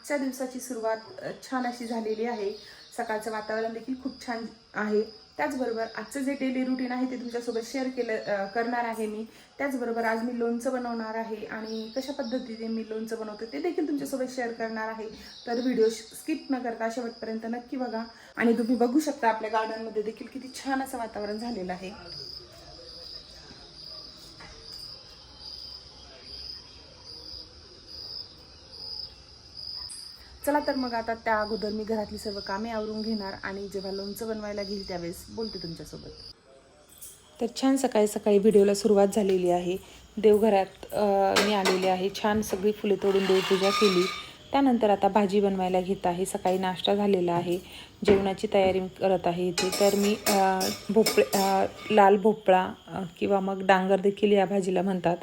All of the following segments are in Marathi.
आजच्या दिवसाची सुरुवात छान अशी झालेली आहे. सकाळचं वातावरण देखील खूप छान आहे. त्याचबरोबर आजचं जे डेली रुटीन आहे ते तुमच्यासोबत शेअर केलं करणार आहे मी. त्याचबरोबर आज मी लोणचं बनवणार आहे आणि कशा पद्धतीने मी लोणचं बनवते ते देखील तुमच्यासोबत शेअर करणार आहे. तर व्हिडिओ स्किप न करता शेवटपर्यंत नक्की बघा. आणि तुम्ही बघू शकता आपल्या गार्डनमध्ये देखील किती छान असं वातावरण झालेलं आहे. चला तर मग आता त्या अगोदर मी घरातली सर्व कामे आवरून घेणार आणि जेव्हा लोणचं बनवायला घेईल त्यावेळेस बोलते तुमच्यासोबत. तर छान सकाळी सकाळी व्हिडिओला सुरुवात झालेली आहे. देवघरात मी आलेले आहे. छान सगळी फुले तोडून देवपूजा केली. त्यानंतर आता भाजी बनवायला घेत आहे. सकाळी नाश्ता झालेला आहे. जेवणाची तयारी करत आहे इथे. तर मी भोपळे लाल भोपळा किंवा मग डांगर देखील या भाजीला म्हणतात.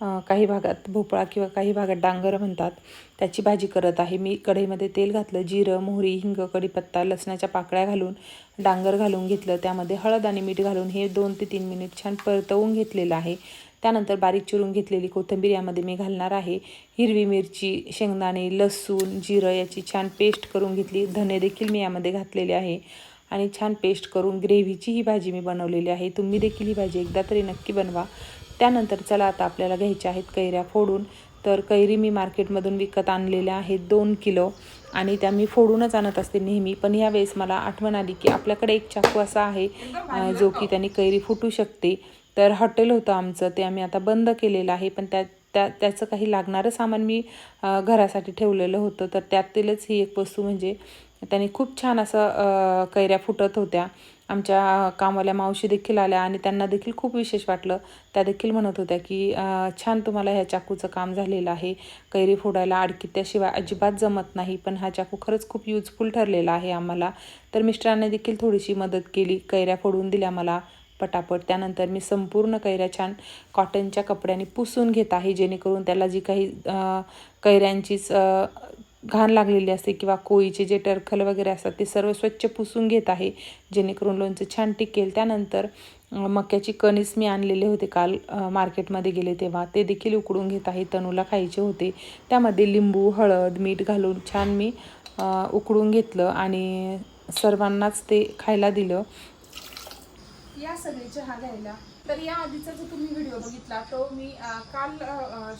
काही भागात भोपळा किंवा काही भागात डांगर म्हणतात त्याची भाजी करत आहे. मी कढईमध्ये तेल घातलं जिरं मोहरी हिंग कढीपत्ता लसणाच्या पाकळ्या घालून डांगर घालून घेतलं. त्यामध्ये हळद आणि मीठ घालून हे दोन ते तीन मिनिट छान परतवून घेतलेलं आहे. त्यानंतर बारीक चिरून घेतलेली कोथिंबीर यामध्ये मी घालणार आहे. हिरवी मिरची शेंगदाणे लसूण जिरं याची छान पेस्ट करून घेतली. धने देखील मी यामध्ये घातलेले आहे. आणि छान पेस्ट करून ग्रेव्हीची ही भाजी मी बनवलेली आहे. तुम्ही देखील ही भाजी एकदा तरी नक्की बनवा. त्यानंतर चला आता आपल्याला घ्यायच्या आहेत कैऱ्या फोडून. तर कैरी मी मार्केटमधून विकत आणलेल्या आहेत दोन किलो आणि त्या मी फोडूनच आणत असते नेहमी. पण यावेळेस मला आठवण आली की आपल्याकडे एक चाकू असा आहे जो की त्याने कैरी फुटू शकते. तर हॉटेल होतं आमचं ते आम्ही आता बंद केलेलं आहे. पण त्या त्या त्याचं काही लागणारं सामान मी घरासाठी ठेवलेलं होतं. तर त्यातीलच ही एक वस्तू म्हणजे त्याने खूप छान असं कैऱ्या फुटत होत्या. आमच्या कामवाल्या मावशी देखील आल्या आणि त्यांना देखील खूप विशेष वाटलं. त्या देखील म्हणत होत्या की छान तुम्हाला ह्या चाकूचं काम झालेलं आहे. कैरी फोडायला अडकी त्याशिवाय अजिबात जमत नाही पण हा चाकू खरंच खूप युजफुल ठरलेला आहे आम्हाला. तर मिस्टरांनी देखील थोडीशी मदत केली कैऱ्या फोडून दिल्या मला पटापट. त्यानंतर मी संपूर्ण कैऱ्या छान कॉटनच्या कपड्याने पुसून घेत आहे जेणेकरून त्याला जी काही कैऱ्यांचीच घाण लागलेली असते किंवा कोळीचे जे टरखल वगैरे असतात ते सर्व स्वच्छ पुसून घेत आहे जेणेकरून लोणचं छान टिकेल. त्यानंतर मक्याची कणीस मी आणलेले होते काल मार्केटमध्ये गेले तेव्हा. ते देखील उकडून घेत आहे तनूला खायचे होते. त्यामध्ये लिंबू हळद मीठ घालून छान मी उकडून घेतलं आणि सर्वांनाच ते खायला दिलं. या सगळी चहा घ्यायला. तर या आधीचा जो तुम्ही व्हिडिओ बघितला तो मी काल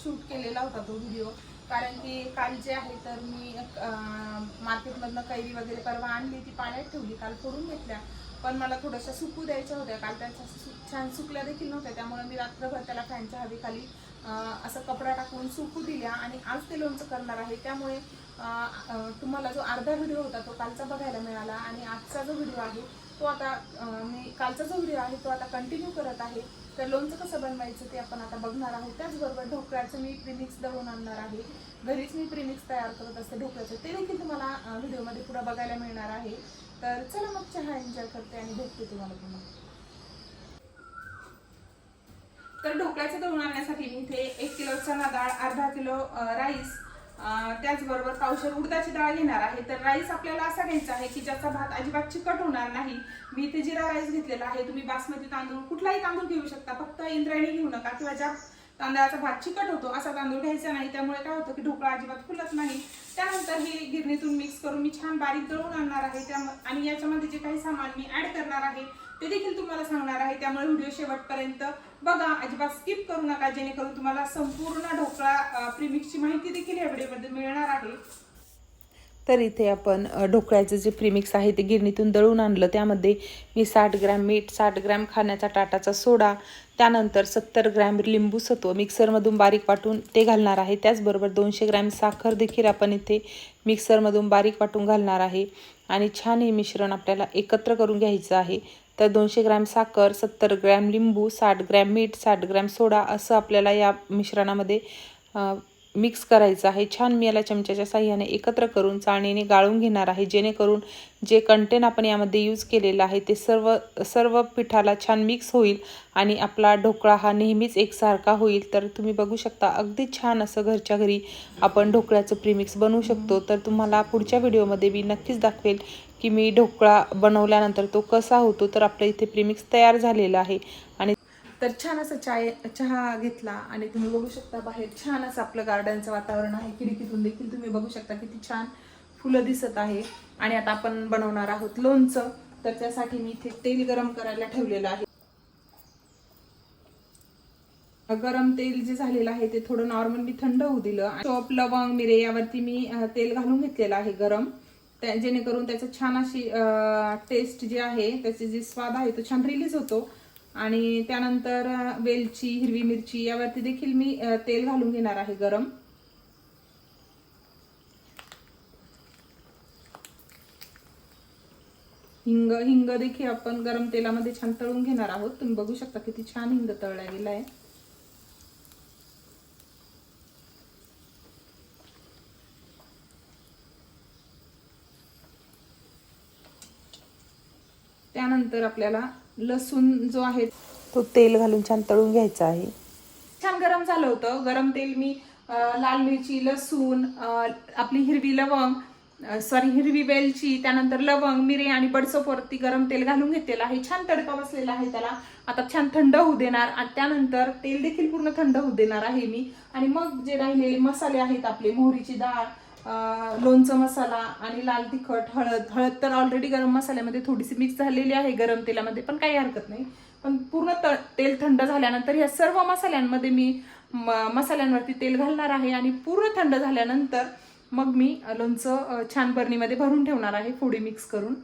शूट केलेला होता तो व्हिडिओ. कारण की काल जे आहे तर मी मार्केटमधनं कैरी वगैरे परवा आणली ती पाण्यात ठेवली काल फोडून घेतल्या. पण मला थोड्याशा सुकू द्यायच्या होत्या काल त्यांच्या छान सुकल्या देखील नव्हत्या त्यामुळे मी रात्रभर त्याला फॅनच्या हवेखाली असं कपडा टाकून सुकू दिल्या आणि आज ते लोणचं करणार आहे. त्यामुळे तुम्हाला जो अर्धा व्हिडिओ होता तो कालचा बघायला मिळाला आणि आजचा जो व्हिडिओ आहे तो आता मी कालचा जो व्हिडिओ आहे तो आता कंटिन्यू करत आहे. तर लोणचं कसं बनवायचं ते आपण आता बघणार आहोत त्याचबरोबर ढोकळ्याचं मी प्रीमिक्स दळून आणणार आहे. घरीच मी प्रीमिक्स तयार करत असते ढोकळ्याचं ते देखील तुम्हाला व्हिडिओमध्ये पुढे बघायला मिळणार आहे. तर चला मग चहा एन्जॉय करते आणि भेटते तुम्हाला पुन्हा. तर ढोकळ्याचं दळून आणण्यासाठी मी इथे एक किलो चणा डाळ अर्धा किलो राईस त्याचबरोबर पावशेर उडदाची डाळ घेणार आहे. तर राईस आपल्याला असा घ्यायचा आहे की ज्याचा भात अजिबात चिकट होणार नाही. मी इथे जिरा राईस घेतलेला आहे. तुम्ही बासमती तांदूळ कुठलाही तांदूळ घेऊ शकता. फक्त इंद्रायणी घेऊ नका किंवा ज्या तांदळाचा भात चिकट होतो असा तांदूळ घ्यायचा नाही. त्यामुळे काय होतं की ढोकळा अजिबात फुलत नाही. त्यानंतर हे गिरणीतून मिक्स करून मी छान बारीक दळून आणणार आहे. त्या आणि याच्यामध्ये जे काही सामान मी ॲड करणार आहे ते देखील तुम्हाला सांगणार आहे. त्यामुळे व्हिडिओ शेवटपर्यंत बघा अजिबात स्किप करू नका जेणेकरून तुम्हाला संपूर्ण ढोकळा प्रिमिक्सची माहिती देखील या व्हिडिओमध्ये मिळणार आहे. तर इथे आपण ढोकळ्याचं जे प्रिमिक्स आहे ते गिरणीतून दळून आणलं. त्यामध्ये मी साठ ग्रॅम मीठ साठ ग्रॅम खाण्याचा टाटाचा सोडा त्यानंतर सत्तर ग्रॅम लिंबू सत्व मिक्सरमधून बारीक वाटून ते घालणार आहे. त्याचबरोबर दोनशे ग्रॅम साखर देखील आपण इथे मिक्सरमधून बारीक वाटून घालणार आहे. आणि छान हे मिश्रण आपल्याला एकत्र करून घ्यायचं आहे. तर दोनशे ग्रॅम साखर सत्तर ग्रॅम लिंबू साठ ग्रॅम मीठ साठ ग्रॅम सोडा असं आपल्याला या मिश्रणामध्ये मिक्स करायचं आहे. छान मी याला चमच्याच्या साह्याने एकत्र करून चाळणीने गाळून घेणार आहे. जेणेकरून जे कंटेन आपण यामध्ये यूज केलेलं आहे ते सर्व सर्व पिठाला छान मिक्स होईल आणि आपला ढोकळा हा नेहमीच एकसारखा होईल. तर तुम्ही बघू शकता अगदी छान असं घरच्या घरी आपण ढोकळ्याचं प्रीमिक्स बनवू शकतो. तर तुम्हाला पुढच्या व्हिडिओमध्ये मी नक्कीच दाखवेल की मी ढोकळा बनवल्यानंतर तो कसा होतो. तर आपल्या इथे प्रीमिक्स तयार झालेला आहे. तर छान असं चाय चहा घेतला आणि तुम्ही बघू शकता बाहेर छान असं आपलं गार्डनचं वातावरण आहे. खिडकीतून देखील तुम्ही बघू शकता किती छान फुलं दिसत आहे. आणि आता आपण बनवणार आहोत लोणचं. तर त्यासाठी मी इथे तेल गरम करायला ठेवलेलं आहे. गरम तेल जे झालेलं आहे ते थोडं नॉर्मली थंड होऊ दिलं. आणि चोप लवंग मिरे यावरती मी तेल घालून घेतलेलं आहे गरम. जेणेकरून त्याचं छान अशी टेस्ट जी आहे त्याचे जे स्वाद आहे तो छान रिलीज होतो. आणि त्यानंतर वेलची हिरवी मिरची यावरती देखील मी तेल घालून घेणार आहे गरम. हिंग हिंग देखील आपण गरम तेलामध्ये छान तळून घेणार आहोत. तुम्ही बघू शकता किती छान हिंग तळला गेला आहे. त्यानंतर आपल्याला लसूण जो आहे तो तेल घालून छान तळून घ्यायचा आहे. छान गरम झालं होतं. गरम तेल मी लाल मिरची लसूण आपली हिरवी लवंग सॉरी हिरवी वेलची त्यानंतर लवंग मिरे आणि बडसोपवरती गरम तेल घालून घेतलेलं आहे. छान तडका बसलेला आहे त्याला. आता छान थंड होऊ देणार आणि त्यानंतर तेल देखील पूर्ण थंड होऊ देणार आहे मी. आणि मग जे राहिलेले मसाले आहेत आपले मोहरीची डाळ लोणचं मसाला आणि लाल तिखट हळद. हळद तर ऑलरेडी गरम मसाल्यामध्ये थोडीशी मिक्स झालेली आहे गरम तेलामध्ये पण काही हरकत नाही. पण पूर्ण त तेल थंड झाल्यानंतर या सर्व मसाल्यांमध्ये मी म- मसाल्यांवरती तेल घालणार आहे आणि पूर्ण थंड झाल्यानंतर मग मी लोणचं छान बरणीमध्ये भरून ठेवणार आहे फोडी मिक्स करून.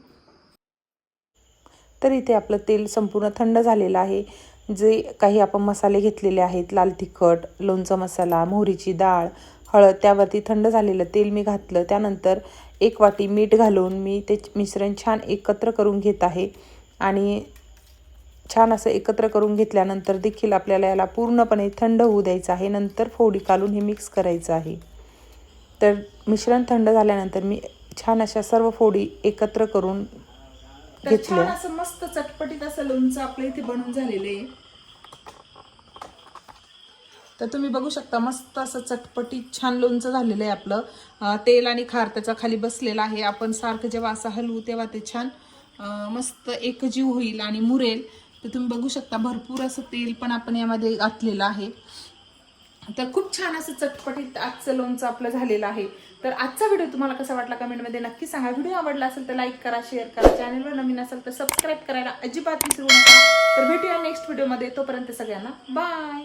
तर इथे आपलं तेल संपूर्ण थंड झालेलं आहे. जे काही आपण मसाले घेतलेले आहेत लाल तिखट लोणचं मसाला मोहरीची डाळ हळद त्यावरती थंड झालेलं तेल मी घातलं. त्यानंतर एक वाटी मीठ घालून मी ते मिश्रण छान एकत्र करून घेत आहे. आणि छान असं एकत्र करून घेतल्यानंतर देखील आपल्याला याला पूर्णपणे थंड होऊ द्यायचं आहे. नंतर फोडी काढून हे मिक्स करायचं आहे. तर मिश्रण थंड झाल्यानंतर मी छान अशा सर्व फोडी एकत्र करून घेतल्या. असं मस्त चटपटीत असं लोणचं आपल्या इथे बनून झालेलं आहे. तर तुम्ही बघू शकता मस्त असं चटपटीत छान लोणचं झालेलं आहे आपलं. तेल आणि खार त्याचा खाली बसलेला आहे. आपण सारखं जेव्हा असं हलवू तेव्हा ते छान मस्त एकजीव होईल आणि मुरेल. तर तुम्ही बघू शकता भरपूर असं तेल पण आपण यामध्ये घातलेलं आहे. तर खूप छान असं चटपटीत आजचं लोणचं आपलं झालेलं आहे. तर आजचा व्हिडिओ तुम्हाला कसा वाटला कमेंटमध्ये नक्की सांगा. व्हिडिओ आवडला असेल तर लाईक करा शेअर करा. चॅनलवर नवीन असेल तर सबस्क्राईब करायला अजिबात विसरू नका. तर भेटूया नेक्स्ट व्हिडिओमध्ये. तोपर्यंत सगळ्यांना बाय.